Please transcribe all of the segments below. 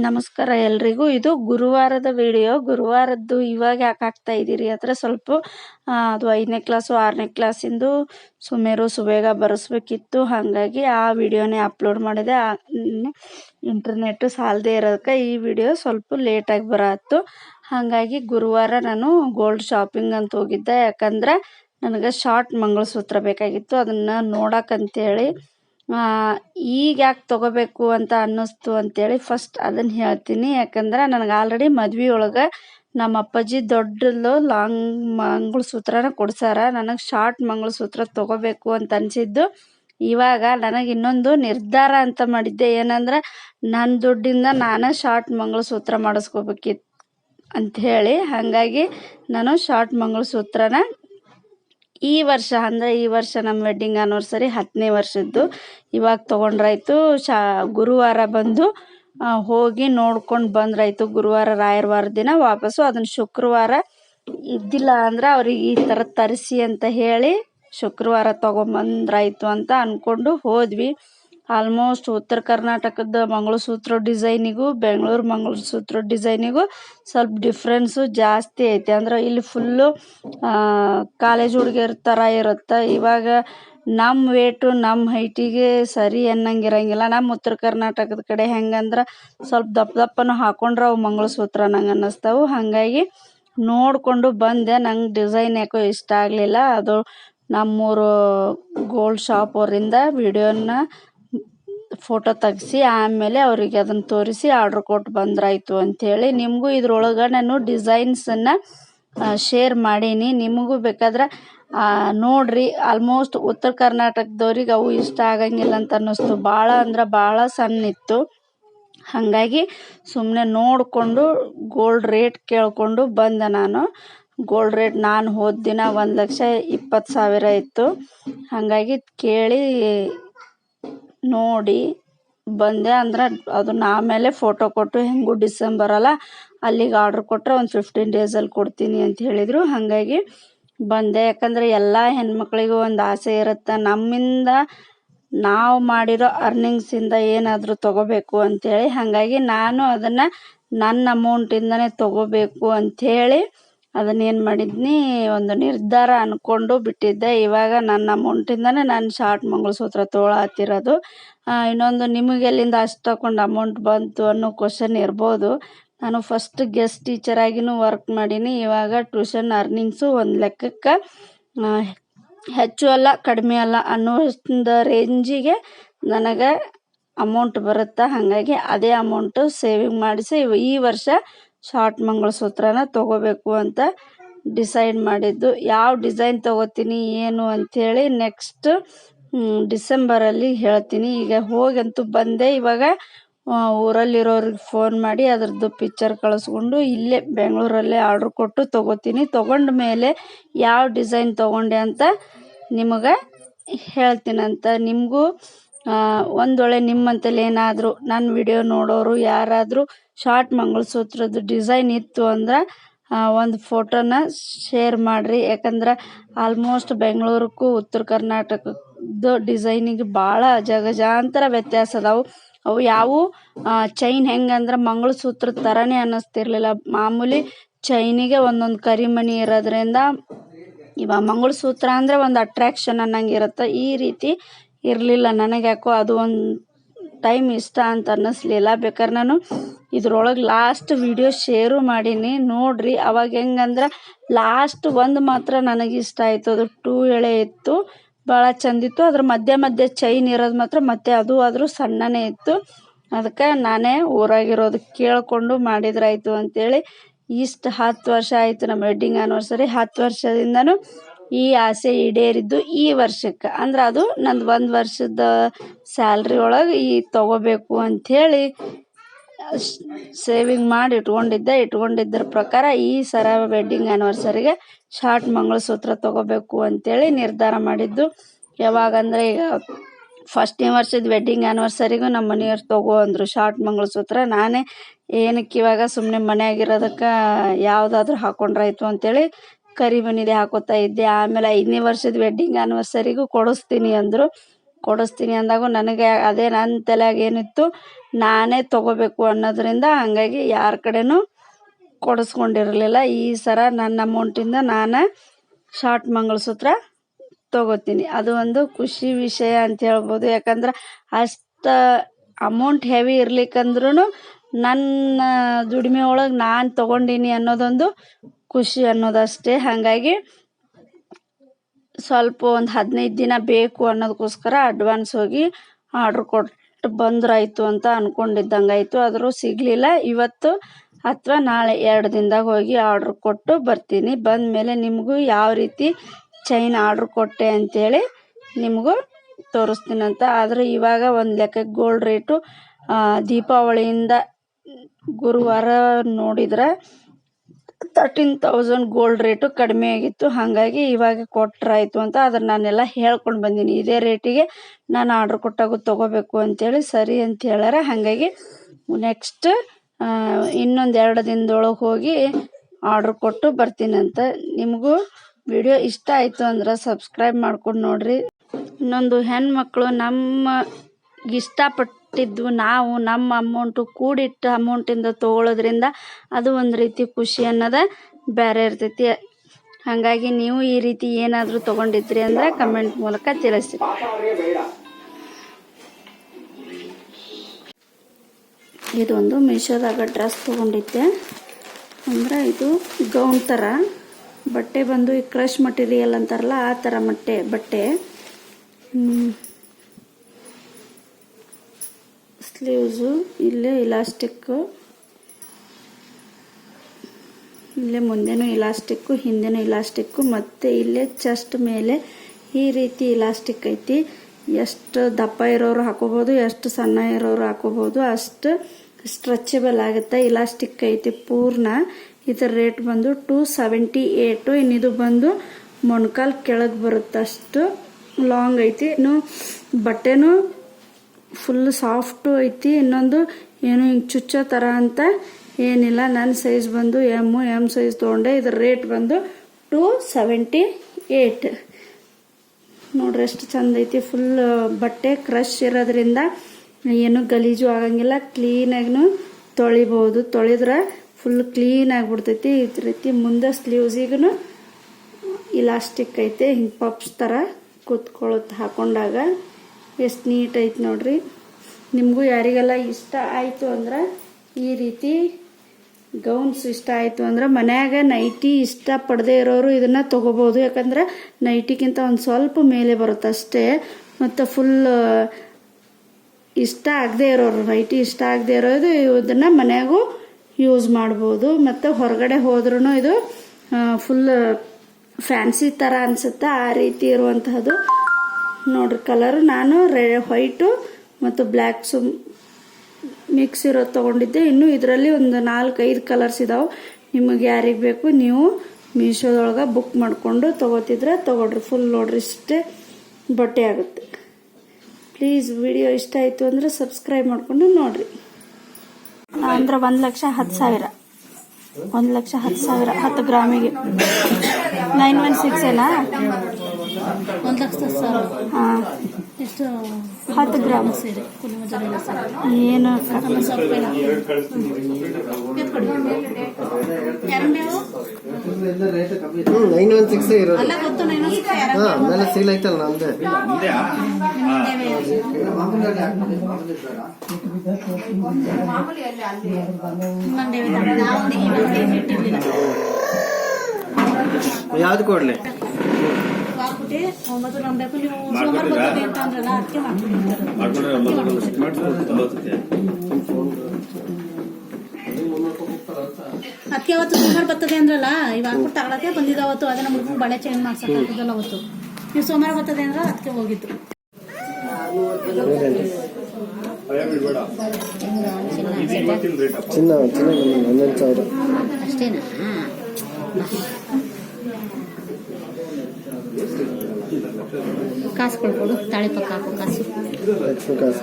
ನಮಸ್ಕಾರ ಎಲ್ರಿಗೂ. ಇದು ಗುರುವಾರದ ವಿಡಿಯೋ ಗುರುವಾರದ್ದು ಇವಾಗ ಯಾಕೆ ಹಾಕ್ತಾ ಇದ್ದೀರಿ ಅಂದರೆ ಸ್ವಲ್ಪ ಅದು ಐದನೇ ಕ್ಲಾಸು ಆರನೇ ಕ್ಲಾಸಿಂದು ಸುಮೇರು ಸುಬೇಗ ಬರೆಸ್ಬೇಕಿತ್ತು. ಹಾಗಾಗಿ ಆ ವಿಡಿಯೋನೇ ಅಪ್ಲೋಡ್ ಮಾಡಿದೆ. ಇಂಟರ್ನೆಟ್ಟು ಸಾಲದೇ ಇರೋದಕ್ಕೆ ಈ ವಿಡಿಯೋ ಸ್ವಲ್ಪ ಲೇಟಾಗಿ ಬರತ್ತು ಹಾಗಾಗಿ ಗುರುವಾರ ನಾನು ಗೋಲ್ಡ್ ಶಾಪಿಂಗ್ ಅಂತ ಹೋಗಿದ್ದೆ. ಯಾಕಂದ್ರೆ ನನಗೆ ಶಾರ್ಟ್ ಮಂಗಳಸೂತ್ರ ಬೇಕಾಗಿತ್ತು. ಅದನ್ನು ನೋಡಕ್ಕಂತೇಳಿ ಆ, ಈಗ ಯಾಕೆ ತಗೋಬೇಕು ಅಂತ ಅನ್ನಿಸ್ತು ಅಂತೇಳಿ ಫಸ್ಟ್ ಅದನ್ನು ಹೇಳ್ತೀನಿ. ಯಾಕಂದ್ರೆ ನನಗೆ ಆಲ್ರೆಡಿ ಮದ್ವೆ ಒಳಗೆ ನಮ್ಮ ಅಪ್ಪಾಜಿ ದೊಡ್ಡದು ಲಾಂಗ್ ಮಂಗಳಸೂತ್ರನ ಕೊಡ್ಸಾರ. ನನಗೆ ಶಾರ್ಟ್ ಮಂಗಳಸೂತ್ರ ತಗೋಬೇಕು ಅಂತ ಅನಿಸಿದ್ದು. ಇವಾಗ ನನಗೆ ಇನ್ನೊಂದು ನಿರ್ಧಾರ ಅಂತ ಮಾಡಿದ್ದೆ. ಏನಂದ್ರೆ ನನ್ನ ದುಡ್ಡಿಂದ ನಾನೇ ಶಾರ್ಟ್ ಮಂಗಳಸೂತ್ರ ಮಾಡಿಸ್ಕೋಬೇಕಿತ್ತು ಹೇಳಿ. ಹಾಗಾಗಿ ನಾನು ಶಾರ್ಟ್ ಮಂಗಳಸೂತ್ರನ ಈ ವರ್ಷ, ಅಂದರೆ ಈ ವರ್ಷ ನಮ್ಮ ವೆಡ್ಡಿಂಗ್ ಆನಿವರ್ಸರಿ ಹತ್ತನೇ ವರ್ಷದ್ದು. ಇವಾಗ ತೊಗೊಂಡ್ರಾಯ್ತು ಶಾ, ಗುರುವಾರ ಬಂದು ಹೋಗಿ ನೋಡ್ಕೊಂಡು ಬಂದ್ರಾಯ್ತು ಗುರುವಾರ ರಾಯರ ವಾರ ದಿನ ವಾಪಸ್ಸು ಅದನ್ನು ಶುಕ್ರವಾರ ಇದ್ದಿಲ್ಲ ಅಂದ್ರೆ ಅವ್ರಿಗೆ ಈ ಥರ ತರಿಸಿ ಅಂತ ಹೇಳಿ ಶುಕ್ರವಾರ ತೊಗೊಂಬಂದ್ರಾಯ್ತು ಅಂತ ಅಂದ್ಕೊಂಡು ಹೋದ್ವಿ. ಆಲ್ಮೋಸ್ಟ್ ಉತ್ತರ ಕರ್ನಾಟಕದ ಮಂಗಳಸೂತ್ರ ಡಿಸೈನಿಗೂ ಬೆಂಗಳೂರು ಮಂಗಳಸೂತ್ರ ಡಿಸೈನಿಗೂ ಸ್ವಲ್ಪ ಡಿಫ್ರೆನ್ಸು ಜಾಸ್ತಿ ಐತೆ. ಅಂದ್ರೆ ಇಲ್ಲಿ ಫುಲ್ಲು ಕಾಲೇಜ್ ಹುಡುಗಿಯರ ಥರ ಇರುತ್ತೆ. ಇವಾಗ ನಮ್ಮ ವೇಟು ನಮ್ಮ ಹೈಟಿಗೆ ಸರಿ ಅನ್ನಂಗಿರಂಗಿಲ್ಲ. ನಮ್ಮ ಉತ್ತರ ಕರ್ನಾಟಕದ ಕಡೆ ಹೆಂಗಂದ್ರೆ ಸ್ವಲ್ಪ ದಪ್ಪ ದಪ್ಪನೂ ಹಾಕೊಂಡ್ರೆ ಅವು ಮಂಗಳಸೂತ್ರ ನಂಗೆ ಅನ್ನಿಸ್ತಾವು. ಹಾಗಾಗಿ ನೋಡಿಕೊಂಡು ಬಂದೆ. ನಂಗೆ ಡಿಸೈನ್ ಯಾಕೋ ಇಷ್ಟ ಆಗಲಿಲ್ಲ. ಅದು ನಮ್ಮೂರು ಗೋಲ್ಡ್ ಶಾಪ್ ಅವರಿಂದ ವಿಡಿಯೋನ ಫೋಟೋ ತೆಗ್ಸಿ, ಆಮೇಲೆ ಅವರಿಗೆ ಅದನ್ನು ತೋರಿಸಿ ಆರ್ಡ್ರ್ ಕೊಟ್ಟು ಬಂದ್ರಾಯ್ತು ಅಂಥೇಳಿ ನಿಮಗೂ ಇದ್ರೊಳಗೆ ನಾನು ಡಿಸೈನ್ಸನ್ನು ಶೇರ್ ಮಾಡೀನಿ. ನಿಮಗೂ ಬೇಕಾದ್ರೆ ನೋಡ್ರಿ. ಆಲ್ಮೋಸ್ಟ್ ಉತ್ತರ ಕರ್ನಾಟಕದವ್ರಿಗೆ ಅವು ಇಷ್ಟ ಆಗಂಗಿಲ್ಲ ಅಂತ ಅನ್ನಿಸ್ತು. ಭಾಳ ಅಂದ್ರೆ ಭಾಳ ಸಣ್ಣ ಇತ್ತು ಹಾಗಾಗಿ ಸುಮ್ಮನೆ ನೋಡಿಕೊಂಡು ಗೋಲ್ಡ್ ರೇಟ್ ಕೇಳಿಕೊಂಡು ಬಂದೆ ನಾನು. ಗೋಲ್ಡ್ ರೇಟ್ ನಾನು ಹೋದ ದಿನ ಒಂದು ಲಕ್ಷ ಇಪ್ಪತ್ತು ಸಾವಿರ ಇತ್ತು. ಹಾಗಾಗಿ ಕೇಳಿ ನೋಡಿ ಬಂದೆ ಅಂದ್ರೆ ಅದನ್ನ ಆಮೇಲೆ ಫೋಟೋ ಕೊಟ್ಟು ಹೆಂಗೂ ಡಿಸೆಂಬರ್ ಅಲ್ಲ, ಅಲ್ಲಿಗೆ ಆರ್ಡ್ರ್ ಕೊಟ್ಟರೆ ಒಂದು ಫಿಫ್ಟೀನ್ ಡೇಸಲ್ಲಿ ಕೊಡ್ತೀನಿ ಅಂತ ಹೇಳಿದರು. ಹಾಗಾಗಿ ಬಂದೆ. ಯಾಕಂದರೆ ಎಲ್ಲ ಹೆಣ್ಮಕ್ಳಿಗೂ ಒಂದು ಆಸೆ ಇರುತ್ತೆ. ನಮ್ಮಿಂದ ನಾವು ಮಾಡಿರೋ ಅರ್ನಿಂಗ್ಸಿಂದ ಏನಾದರೂ ತೊಗೋಬೇಕು ಅಂಥೇಳಿ ಹಾಗಾಗಿ ನಾನು ಅದನ್ನು ನನ್ನ ಅಮೌಂಟಿಂದನೇ ತೊಗೋಬೇಕು ಅಂಥೇಳಿ ಅದನ್ನೇನು ಮಾಡಿದ್ನಿ, ಒಂದು ನಿರ್ಧಾರ ಅಂದ್ಕೊಂಡು ಬಿಟ್ಟಿದ್ದೆ. ಇವಾಗ ನನ್ನ ಅಮೌಂಟಿಂದನೇ ನಾನು ಶಾರ್ಟ್ ಮಂಗಳಸೂತ್ರ ತೊಗೊಳತ್ತಿರೋದು ಇನ್ನೊಂದು ನಿಮಗೆ ಎಲ್ಲಿಂದ ಅಷ್ಟು ತಗೊಂಡು ಅಮೌಂಟ್ ಬಂತು ಅನ್ನೋ ಕ್ವಶನ್ ಇರ್ಬೋದು. ನಾನು ಫಸ್ಟ್ ಗೆಸ್ಟ್ ಟೀಚರಾಗಿನೂ ವರ್ಕ್ ಮಾಡೀನಿ. ಇವಾಗ ಟ್ಯೂಷನ್ ಅರ್ನಿಂಗ್ಸು ಒಂದು ಲೆಕ್ಕಕ್ಕೆ ಹೆಚ್ಚು ಅಲ್ಲ, ಕಡಿಮೆ ಅಲ್ಲ ಅನ್ನೋಷ್ಟೊಂದು ರೇಂಜಿಗೆ ನನಗೆ ಅಮೌಂಟ್ ಬರುತ್ತೆ? ಹಾಗಾಗಿ ಅದೇ ಅಮೌಂಟು ಸೇವಿಂಗ್ ಮಾಡಿಸಿ ಈ ವರ್ಷ ಶಾರ್ಟ್ ಮಂಗಳಸೂತ್ರನ ತಗೋಬೇಕು ಅಂತ ಡಿಸೈಡ್ ಮಾಡಿದ್ದು. ಯಾವ ಡಿಸೈನ್ ತಗೋತೀನಿ, ಏನು ಅಂಥೇಳಿ ನೆಕ್ಸ್ಟ್ ಡಿಸೆಂಬರಲ್ಲಿ ಹೇಳ್ತೀನಿ. ಈಗ ಹೋಗಂತೂ ಬಂದೆ. ಇವಾಗ ಊರಲ್ಲಿರೋರಿಗೆ ಫೋನ್ ಮಾಡಿ ಅದ್ರದ್ದು ಪಿಕ್ಚರ್ ಕಳಿಸ್ಕೊಂಡು ಇಲ್ಲೇ ಬೆಂಗಳೂರಲ್ಲೇ ಆರ್ಡ್ರ್ ಕೊಟ್ಟು ತೊಗೋತೀನಿ. ತೊಗೊಂಡ ಮೇಲೆ ಯಾವ ಡಿಸೈನ್ ತೊಗೊಂಡೆ ಅಂತ ನಿಮಗೆ ಹೇಳ್ತೀನಂತ. ನಿಮಗೂ ಒಂದು ವೇಳೆ ನಿಮ್ಮಂತಲ್ಲಿ ಏನಾದರೂ ನನ್ನ ವಿಡಿಯೋ ನೋಡೋರು ಯಾರಾದರೂ ಶಾರ್ಟ್ ಮಂಗಳಸೂತ್ರದ ಡಿಸೈನ್ ಇತ್ತು ಅಂದ್ರೆ ಒಂದು ಫೋಟೋನ ಶೇರ್ ಮಾಡಿರಿ. ಯಾಕಂದ್ರೆ ಆಲ್ಮೋಸ್ಟ್ ಬೆಂಗಳೂರಕ್ಕೂ ಉತ್ತರ ಕರ್ನಾಟಕದ ಡಿಸೈನಿಗೆ ಭಾಳ ಜಗಜಾಂತರ ವ್ಯತ್ಯಾಸ ಅದಾವು. ಅವು ಯಾವು ಚೈನ್ ಹೆಂಗಂದ್ರೆ ಮಂಗಳಸೂತ್ರದ ಥರನೇ ಅನ್ನಿಸ್ತಿರ್ಲಿಲ್ಲ. ಮಾಮೂಲಿ ಚೈನಿಗೆ ಒಂದೊಂದು ಕರಿಮಣಿ ಇರೋದ್ರಿಂದ ಇವಾಗ ಮಂಗಳಸೂತ್ರ ಅಂದರೆ ಒಂದು ಅಟ್ರ್ಯಾಕ್ಷನ್ ಅನ್ನಂಗಿರುತ್ತೆ ಈ ರೀತಿ ಇರಲಿಲ್ಲ. ನನಗೆ ಯಾಕೋ ಅದು ಒಂದು ಟೈಮ್ ಇಷ್ಟ ಅಂತ ಅನ್ನಿಸ್ಲಿಲ್ಲ ಬೇಕಾದ್ರೆ ನಾನು ಇದ್ರೊಳಗೆ ಲಾಸ್ಟ್ ವಿಡಿಯೋ ಶೇರು ಮಾಡೀನಿ. ನೋಡ್ರಿ, ಅವಾಗ ಹೆಂಗಂದ್ರೆ ಲಾಸ್ಟ್ ಒಂದು ಮಾತ್ರ ನನಗೆ ಇಷ್ಟ ಆಯಿತು. ಅದು ಟೂ ಎಳೆ ಇತ್ತು, ಭಾಳ ಚಂದಿತ್ತು ಅದ್ರ ಮಧ್ಯೆ ಮಧ್ಯೆ ಚೈನ್ ಇರೋದು ಮಾತ್ರ ಮತ್ತೆ ಅದು ಆದರೂ ಸಣ್ಣನೇ ಇತ್ತು. ಅದಕ್ಕೆ ನಾನೇ ಊರಾಗಿರೋದು ಕೇಳಿಕೊಂಡು ಮಾಡಿದ್ರಾಯ್ತು ಅಂಥೇಳಿ ಇಷ್ಟು ಹತ್ತು ವರ್ಷ ಆಯಿತು ನಮ್ಮ ವೆಡ್ಡಿಂಗ್ ಆನಿವರ್ಸರಿ ಹತ್ತು ವರ್ಷದಿಂದನೂ ಈ ಆಸೆ ಈಡೇರಿದ್ದು ಈ ವರ್ಷಕ್ಕೆ. ಅಂದ್ರೆ ಅದು ನಂದು ಒಂದು ವರ್ಷದ ಸ್ಯಾಲ್ರಿ ಒಳಗೆ ಈ ತೊಗೋಬೇಕು ಅಂಥೇಳಿ ಸೇವಿಂಗ್ ಮಾಡಿ ಇಟ್ಕೊಂಡಿದ್ದೆ. ಇಟ್ಕೊಂಡಿದ್ದರ ಪ್ರಕಾರ ಈ ಸರ ವೆಡ್ಡಿಂಗ್ ಆ್ಯನಿವರ್ಸರಿಗೆ ಶಾರ್ಟ್ ಮಂಗಳಸೂತ್ರ ತೊಗೋಬೇಕು ಅಂತೇಳಿ ನಿರ್ಧಾರ ಮಾಡಿದ್ದು. ಯಾವಾಗಂದರೆ ಈಗ ಫಸ್ಟ್ನೇ ವರ್ಷದ ವೆಡ್ಡಿಂಗ್ ಆ್ಯನಿವರ್ಸರಿಗೂ ನಮ್ಮ ಮನೆಯವ್ರು ತಗೋ ಅಂದರು ಶಾರ್ಟ್ ಮಂಗಳಸೂತ್ರ. ನಾನೇ ಏನಕ್ಕೆ ಇವಾಗ ಸುಮ್ಮನೆ ಮನೆಯಾಗಿರೋದಕ್ಕೆ ಯಾವುದಾದ್ರೂ ಹಾಕೊಂಡ್ರಾಯ್ತು ಅಂತೇಳಿ ಕರಿಮಣಿದೆ ಹಾಕೋತಾ ಇದ್ದೆ. ಆಮೇಲೆ ಐದನೇ ವರ್ಷದ ವೆಡ್ಡಿಂಗ್ ಆ್ಯನಿವರ್ಸರಿಗೂ ಕೊಡಿಸ್ತೀನಿ ಅಂದರು. ಕೊಡಿಸ್ತೀನಿ ಅಂದಾಗ ನನಗೆ ಅದೇ ನನ್ನ ತಲೆಯಾಗ ಏನಿತ್ತು, ನಾನೇ ತೊಗೋಬೇಕು ಅನ್ನೋದ್ರಿಂದ ಹಾಗಾಗಿ ಯಾರ ಕಡೆನೂ ಕೊಡಿಸ್ಕೊಂಡಿರಲಿಲ್ಲ. ಈ ಸರ ನನ್ನ ಅಮೌಂಟಿಂದ ನಾನು ಶಾರ್ಟ್ ಮಂಗಲಸೂತ್ರ ತೊಗೋತೀನಿ. ಅದು ಒಂದು ಖುಷಿ ವಿಷಯ ಅಂತ ಹೇಳ್ಬೋದು. ಯಾಕಂದ್ರೆ ಅಷ್ಟು ಅಮೌಂಟ್ ಹೆವಿ ಇರ್ಲಿಕ್ಕಂದ್ರೂ ನನ್ನ ದುಡಿಮೆ ಒಳಗೆ ನಾನು ತೊಗೊಂಡೀನಿ ಅನ್ನೋದೊಂದು ಖುಷಿ ಅನ್ನೋದಷ್ಟೇ. ಹಾಗಾಗಿ ಸ್ವಲ್ಪ ಒಂದು ಹದಿನೈದು ದಿನ ಬೇಕು ಅನ್ನೋದಕ್ಕೋಸ್ಕರ ಅಡ್ವಾನ್ಸ್ ಹೋಗಿ ಆರ್ಡ್ರ್ ಕೊಟ್ಟು ಬಂದ್ರಾಯ್ತು ಅಂತ ಅಂದ್ಕೊಂಡಿದ್ದಂಗೆ ಆಯಿತು ಆದರೂ ಸಿಗಲಿಲ್ಲ. ಇವತ್ತು ಅಥವಾ ನಾಳೆ ಎರಡು ದಿನದಾಗ ಹೋಗಿ ಆರ್ಡ್ರ್ ಕೊಟ್ಟು ಬರ್ತೀನಿ. ಬಂದ ಮೇಲೆ ನಿಮಗೂ ಯಾವ ರೀತಿ ಚೈನ್ ಆರ್ಡ್ರ್ ಕೊಟ್ಟೆ ಅಂಥೇಳಿ ನಿಮಗೂ ತೋರಿಸ್ತೀನಂತ ಆದರೆ ಇವಾಗ ಒಂದು ಲೆಕ್ಕಕ್ಕೆ ಗೋಲ್ಡ್ ರೇಟು ದೀಪಾವಳಿಯಿಂದ ಗುರುವಾರ ನೋಡಿದ್ರೆ ತರ್ಟೀನ್ ತೌಸಂಡ್ ಗೋಲ್ಡ್ ರೇಟು ಕಡಿಮೆ ಆಗಿತ್ತು. ಹಾಗಾಗಿ ಇವಾಗ ಕೊಟ್ರಾಯ್ತು ಅಂತ ಅದನ್ನು ನಾನೆಲ್ಲ ಹೇಳ್ಕೊಂಡು ಬಂದೀನಿ. ಇದೇ ರೇಟಿಗೆ ನಾನು ಆರ್ಡ್ರ್ ಕೊಟ್ಟಾಗ ತೊಗೋಬೇಕು ಅಂತೇಳಿ ಸರಿ ಅಂತ ಹೇಳ್ಯಾರ. ಹಾಗಾಗಿ ನೆಕ್ಸ್ಟ್ ಇನ್ನೊಂದು ಎರಡು ದಿನದೊಳಗೆ ಹೋಗಿ ಆರ್ಡ್ರ್ ಕೊಟ್ಟು ಬರ್ತೀನಂತ ನಿಮಗೂ ವಿಡಿಯೋ ಇಷ್ಟ ಆಯಿತು ಅಂದ್ರೆ ಸಬ್ಸ್ಕ್ರೈಬ್ ಮಾಡ್ಕೊಂಡು ನೋಡಿರಿ. ಇನ್ನೊಂದು ಹೆಣ್ಮಕ್ಳು ನಮ್ಮ ಇಷ್ಟಪಟ್ಟಿದ್ದು ನಾವು ನಮ್ಮ ಅಮೌಂಟು ಕೂಡಿಟ್ಟ ಅಮೌಂಟಿಂದ ತೊಗೊಳೋದ್ರಿಂದ ಅದು ಒಂದು ರೀತಿ ಖುಷಿ ಅನ್ನೋದು ಬೇರೆ ಇರ್ತೈತಿ. ಹಾಗಾಗಿ ನೀವು ಈ ರೀತಿ ಏನಾದರೂ ತೊಗೊಂಡಿದ್ರಿ ಅಂದರೆ ಕಮೆಂಟ್ ಮೂಲಕ ತಿಳಿಸಿ. ಇದೊಂದು ಮೀಶೋದಾಗ ಡ್ರೆಸ್ ತೊಗೊಂಡಿದ್ದೆ. ಅಂದರೆ ಇದು ಗೌನ್ ಥರ ಬಟ್ಟೆ ಬಂದು ಈ ಕ್ರಶ್ ಮಟೀರಿಯಲ್ ಅಂತಾರಲ್ಲ, ಆ ಥರ ಮಟ್ಟೆ, ಬಟ್ಟೆ. ಸ್ಲೀವ್ಸು, ಇಲ್ಲೇ ಇಲಾಸ್ಟಿಕ್ಕು ಇಲ್ಲೇ ಮುಂದೆನೂ ಇಲಾಸ್ಟಿಕ್ಕು ಹಿಂದೆನೂ ಇಲಾಸ್ಟಿಕ್ಕು ಮತ್ತು ಇಲ್ಲೇ ಚೆಸ್ಟ್ ಮೇಲೆ ಈ ರೀತಿ ಇಲಾಸ್ಟಿಕ್ ಐತಿ. ಎಷ್ಟು ದಪ್ಪ ಇರೋರು ಹಾಕೋಬೋದು, ಎಷ್ಟು ಸಣ್ಣ ಇರೋರು ಹಾಕೋಬೋದು, ಅಷ್ಟು ಸ್ಟ್ರೆಚಬಲ್ ಆಗುತ್ತೆ. ಇಲಾಸ್ಟಿಕ್ ಐತಿ ಪೂರ್ಣ. ಇದರ ರೇಟ್ ಬಂದು ಟೂ ಸೆವೆಂಟಿ ಏಟು ಇನ್ನು ಇದು ಬಂದು ಮೊಣಕಾಲು ಕೆಳಗೆ ಬರುತ್ತೆ ಅಷ್ಟು ಲಾಂಗ್ ಐತಿ. ಇನ್ನು ಬಟ್ಟೆನೂ ಫುಲ್ ಸಾಫ್ಟು ಐತಿ, ಇನ್ನೊಂದು ಏನು ಹಿಂಗೆ ಚುಚ್ಚೋ ಥರ ಅಂತ ಏನಿಲ್ಲ. ನನ್ನ ಸೈಜ್ ಬಂದು ಎಮ್ಮು ಎಂ ಸೈಜ್ ತೊಗೊಂಡೆ. ಇದ್ರ ರೇಟ್ ಬಂದು ಟೂ ಸೆವೆಂಟಿ ಏಯ್ಟ್ ನೋಡ್ರಿ ಎಷ್ಟು ಚಂದ ಐತಿ. ಫುಲ್ ಬಟ್ಟೆ ಕ್ರಶ್ ಇರೋದ್ರಿಂದ ಏನು ಗಲೀಜು ಆಗಂಗಿಲ್ಲ. ಕ್ಲೀನಾಗೂ ತೊಳಿಬೋದು. ತೊಳೆದ್ರೆ ಫುಲ್ ಕ್ಲೀನ್ ಆಗಿಬಿಡ್ತೈತಿ. ಇದ್ರ ರೀತಿ ಮುಂದೆ ಸ್ಲೀವ್ಸಿಗೂ ಇಲಾಸ್ಟಿಕ್ ಐತೆ. ಹಿಂಗೆ ಪಪ್ಸ್ ಥರ ಕೂತ್ಕೊಳ್ಳುತ್ತೆ ಹಾಕೊಂಡಾಗ. ಎಷ್ಟು ನೀಟ್ ಐತೆ ನೋಡ್ರಿ. ನಿಮಗೂ ಯಾರಿಗೆಲ್ಲ ಇಷ್ಟ ಆಯಿತು ಅಂದ್ರೆ ಈ ರೀತಿ ಗೌನ್ಸ್ ಇಷ್ಟ ಆಯಿತು ಅಂದ್ರೆ ಮನ್ಯಾಗ ನೈಟಿ ಇಷ್ಟ ಪಡದೆ ಇರೋರು ಇದನ್ನು ತೊಗೋಬೋದು. ಯಾಕಂದ್ರೆ ನೈಟಿಗಿಂತ ಒಂದು ಸ್ವಲ್ಪ ಮೇಲೆ ಬರುತ್ತೆ ಅಷ್ಟೇ. ಮತ್ತು ಫುಲ್ ಇಷ್ಟ ಆಗದೆ ಇರೋರು, ನೈಟಿ ಇಷ್ಟ ಆಗದೆ ಇರೋದು ಇದನ್ನು ಮನೆಯಾಗೂ ಯೂಸ್ ಮಾಡ್ಬೋದು. ಮತ್ತು ಹೊರಗಡೆ ಹೋದ್ರೂ ಇದು ಫುಲ್ ಫ್ಯಾನ್ಸಿ ಥರ ಅನಿಸುತ್ತೆ ಆ ರೀತಿ ಇರುವಂತಹದ್ದು. ನೋಡ್ರಿ ಕಲರ್ ನಾನು ರೆ ವೈಟು ಮತ್ತು ಬ್ಲ್ಯಾಕ್ಸು ಮಿಕ್ಸ್ ಇರೋದು ತೊಗೊಂಡಿದ್ದೆ. ಇನ್ನು ಇದರಲ್ಲಿ ಒಂದು ನಾಲ್ಕೈದು ಕಲರ್ಸ್ ಇದಾವೆ. ನಿಮಗೆ ಯಾರಿಗೆ ಬೇಕು ನೀವು ಮೀಶೋದೊಳಗೆ ಬುಕ್ ಮಾಡಿಕೊಂಡು ತೊಗೋತಿದ್ರೆ ತೊಗೊಳ್ರಿ. ಫುಲ್ ನೋಡ್ರಿ ಇಷ್ಟೇ ಬಟ್ಟೆ ಆಗುತ್ತೆ. ಪ್ಲೀಸ್ ವಿಡಿಯೋ ಇಷ್ಟ ಆಯಿತು ಅಂದರೆ ಸಬ್ಸ್ಕ್ರೈಬ್ ಮಾಡಿಕೊಂಡು ನೋಡಿರಿ. ಅಂದ್ರೆ ಒಂದು ಲಕ್ಷ ಹತ್ತು ಸಾವಿರ. ಒಂದು ಲಕ್ಷ ಹತ್ತು ಸಾವಿರ ಹತ್ತು ಗ್ರಾಮಿಗೆ. ನೈನ್ ಒನ್ ಸಿಕ್ಸ್ ಏನಾ? ಒಂದು ಲಕ್ಷದ ಸಾವಿರ ಹಾಂ ಎಷ್ಟು ಹತ್ತು ಗ್ರಾಮ್ ಸೇರಿ ಏನು ನೈನ್ ಒನ್ ಸಿಕ್ಸ್ ಇರೋದು ಹಾಂ ಆಮೇಲೆ ಸೀಲ್ ಐತಲ್ಲ ನಮ್ದೆ ಯಾವ್ದು ಕೊಡ್ಲಿ ಹಾಕ್ಬಿಟ್ಟು ಮತ್ತು ನಮ್ ಬೇಕು ನೀವು ಸೋಮವಾರ ಬರ್ತದೆ ಅಂತ ಅಂದ್ರಲ್ಲ ಅದಕ್ಕೆ ಅದಕ್ಕೆ ಅವತ್ತು ಸೋಮವಾರ ಬರ್ತದೆ ಅಂದ್ರಲ್ಲ ಇವಾಗ ಹಾಕ್ಬಿಟ್ಟು ತಗೊಳಕ್ಕೆ ಬಂದಿದ್ದ ಅವತ್ತು ಅದೇ ನಮ್ಮ ಹುಡುಗ ಬಳೆ ಚೇಂಜ್ ಮಾಡ್ಸಕ್ ಹಾಕಿದ್ದಲ್ಲ ಅವತ್ತು. ನೀವು ಸೋಮವಾರ ಬರ್ತದೆ ಅಂದ್ರೆ ಅದಕ್ಕೆ ಹೋಗಿತ್ತು ಚಿನ್ನ ಚಿನ್ನ ಹನ್ನೊಂದು ಸಾವಿರ. ಅಷ್ಟೇನಾ? ಕಾಸು ಕೊಡ್ಬೋದು ತಾಳಿ ಪಕ್ಕ ಹಾಕೋ ಕಾಸು. ಲಕ್ಷ್ಮಿ ಕಾಸು.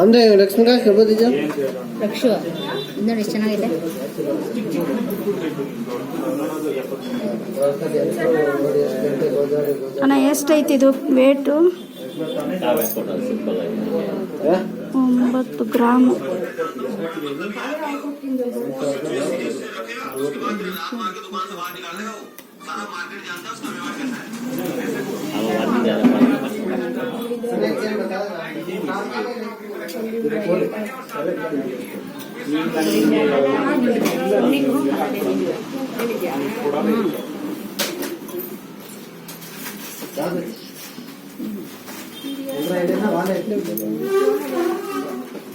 ಅಂದ್ರೆ ಲಕ್ಷ್ಮಿ ಕಾಸು ಇರ್ಬೋದಿಜ ಲಕ್ಷು. ನೋಡಿ ಎಷ್ಟು ಚೆನ್ನಾಗಿದೆ? ಅಣ್ಣ ಎಷ್ಟೈತಿ ಇದು ವೇಟು? ಒಂಬತ್ತು ಗ್ರಾಮ್.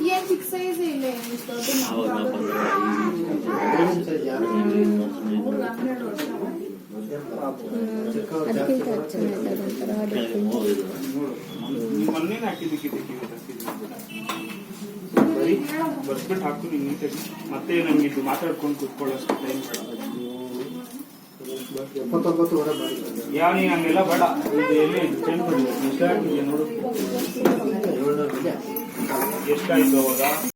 ये फिक्स है इसे ले इसको तो ना ಇದಕ್ಕೆ ಇವತ್ತು ಹಾಕಿದ್ದೀನಿ. ಬರೀ ಬರ್ಸ್ಬಿಟ್ಟು ಹಾಕ್ತೀನಿ ಮತ್ತೆ ನಮ್ಗೆ ಇದು ಮಾತಾಡ್ಕೊಂಡು ಕೂತ್ಕೊಳ್ಳೋಷ್ಟು ಟೈಮ್. ಯಾವ ನೀನು ಹಂಗೆಲ್ಲ ಬೇಡ ಇದು ಎಲ್ಲಿ ಟೈಮ್ ಕೊಡಿ ಎಷ್ಟು ಹಾಕಿದ್ಯಾ ನೋಡು ಎಷ್ಟಾಯ್ತು ಅವಾಗ